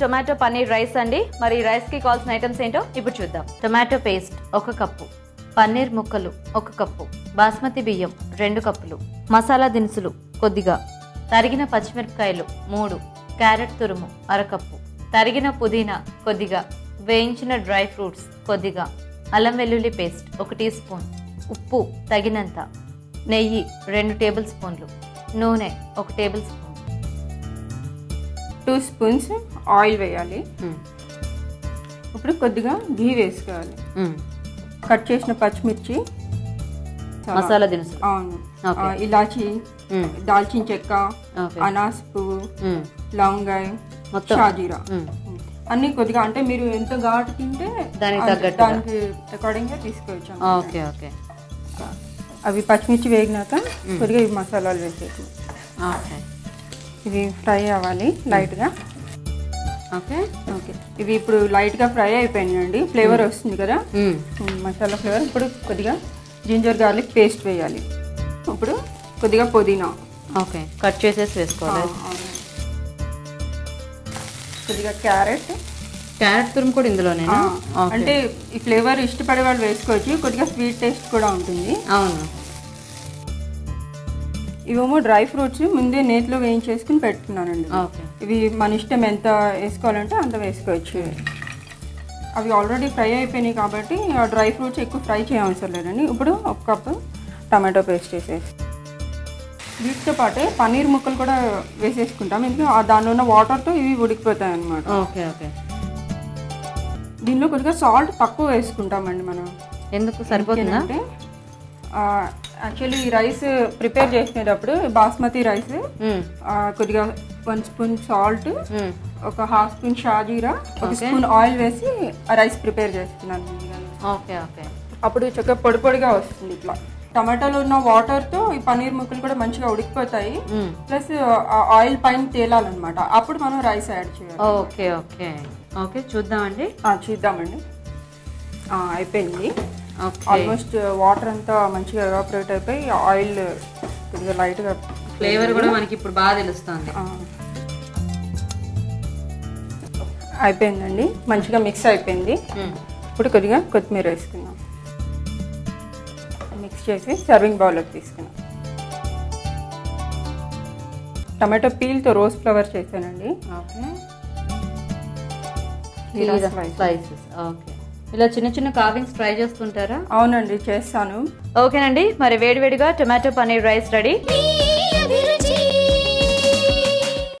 Tomato paneer rice అండి. మరి రైస్కి కావాల్సిన ఐటమ్స్ ఏంటో ఇప్పుడు చూద్దాం. టొమాటో పేస్ట్ ఒక కప్పు. పన్నీర్ ముక్కలు ఒక కప్పు. బాస్మతి బియ్యం రెండు కప్పులు. మసాలా దినుసులు కొద్దిగా. తరిగిన పచ్చిమిరపకాయలు మూడు. క్యారెట్ తురుము అరకప్పు తరిగిన పుదీనా కొద్దిగా. వేయించిన డ్రై ఫ్రూట్స్ కొద్దిగా. అల్లం వెల్లుల్లి పేస్ట్ ఒక టీ స్పూన్. ఉప్పు తగినంత. నెయ్యి రెండు టేబుల్ స్పూన్లు. నూనె ఒక table spoon. Two spoons oil వేయాలి. ఇప్పుడు కొద్దిగా ఘీ వేసుకోవాలి. కట్ చేసిన పచ్చిమిర్చి మసాలా దినుసులు. అవును. ఇలాచి. దాల్చిన చెక్క. అనాస్ పువ్వు. లవంగాయ. షాజీరా. అన్ని కొద్దిగా అంటే మీరు ఎంత ఘాటు తింటే దానికి అకార్డింగ్గా తీసుకోవచ్చు. Okay okay. అవి పచ్చిమిర్చి వేగినాక కొద్దిగా ఈ మసాలాలు వేసేసి ఓకే. ఇవి ఫ్రై అవ్వాలి లైట్గా ఓకే? ఓకే. ఇవి ఇప్పుడు లైట్గా ఫ్రై అయిపోయినాయండి. ఫ్లేవర్ వస్తుంది కదా? మసాలా ఫ్లేవర్. ఇప్పుడు కొద్దిగా జింజర్ గార్లిక్ పేస్ట్ వేయాలి. ఇప్పుడు కొద్దిగా పుదీనా. ఓకే. కట్ చేసేసి వేసుకోవాలి. కొద్దిగా క్యారెట్. క్యారెట్ తురుము కూడా ఇందులోనేనా? ఓకే. అంటే ఈ ఫ్లేవర్ ఇష్టపడే వాళ్ళు వేసుకోవచ్చు. కొద్దిగా స్వీట్ టేస్ట్ కూడా ఉంటుంది. అవును. ఇవేమో డ్రై ఫ్రూట్స్ ముందే నేతిలో వేయించేసుకుని పెట్టుకున్నానండి. ఇవి మన ఇష్టం ఎంత వేసుకోవాలంటే అంత వేసుకోవచ్చు. అవి ఆల్రెడీ ఫ్రై అయిపోయినాయి కాబట్టి ఆ డ్రై ఫ్రూట్స్ ఎక్కువ ఫ్రై చేయవసరం లేదండి. ఇప్పుడు ఒక కప్పు టమాటో పేస్ట్ వేసేసి. వీటితో పాటే పన్నీర్ ముక్కలు కూడా వేసేసుకుంటాం. ఎందుకంటే ఆ దానిలో ఉన్న వాటర్తో ఇవి ఉడికిపోతాయి అన్నమాట. Okay okay. దీనిలో కొద్దిగా సాల్ట్ తక్కువ వేసుకుంటామండి మనం. ఎందుకు? సరిపోతుందా? అంటే యాక్చువల్లీ ఈ రైస్ ప్రిపేర్ చేసేటప్పుడు బాస్మతి రైస్ మ్మ్. కొద్దిగా వన్ స్పూన్ సాల్ట్ మ్మ్. ఒక హాఫ్ స్పూన్ షాజీరా ఒక స్పూన్ ఆయిల్ వేసి ఆ రైస్ ప్రిపేర్ చేస్తున్నాను. ఓకే ఓకే అప్పుడు చక్కగా పొడి పొడిగా వస్తుంది ఇట్లా. టమాటాలో ఉన్న వాటర్తో ఈ పన్నీర్ ముక్కలు కూడా మంచిగా ఉడికిపోతాయి. ప్లస్ ఆయిల్ పైన తేలాలన్నమాట. అప్పుడు మనం రైస్ యాడ్ చేయాలి. ఓకే ఓకే ఓకే చూద్దామండి. చూద్దామండి. అయిపోయింది. ఆల్మోస్ట్ వాటర్ అంతా మంచిగా ఎవాపరేట్ అయిపోయి ఆయిల్ కొద్దిగా లైట్గా ఫ్లేవర్ కూడా మనకి ఇప్పుడు బాగా తెలుస్తుంది. అయిపోయిందండి. మంచిగా మిక్స్ అయిపోయింది. మ్మ్. ఇప్పుడు కొద్దిగా కొత్తిమీర వేసుకుందాం. మిక్స్ చేసి సర్వింగ్ బౌల్లోకి తీసుకున్నాం టమాటో పీల్తో రోజ్ ఫ్లవర్ చేశానండి. ఓకే. స్లైసెస్ ఓకే ఇలా చిన్న చిన్న కార్వింగ్స్ ట్రై చేస్తుంటారా? అవునండి చేస్తాను. ఓకేనండి మరి వేడివేడిగా టొమాటో పన్నీర్ రైస్ రెడీ.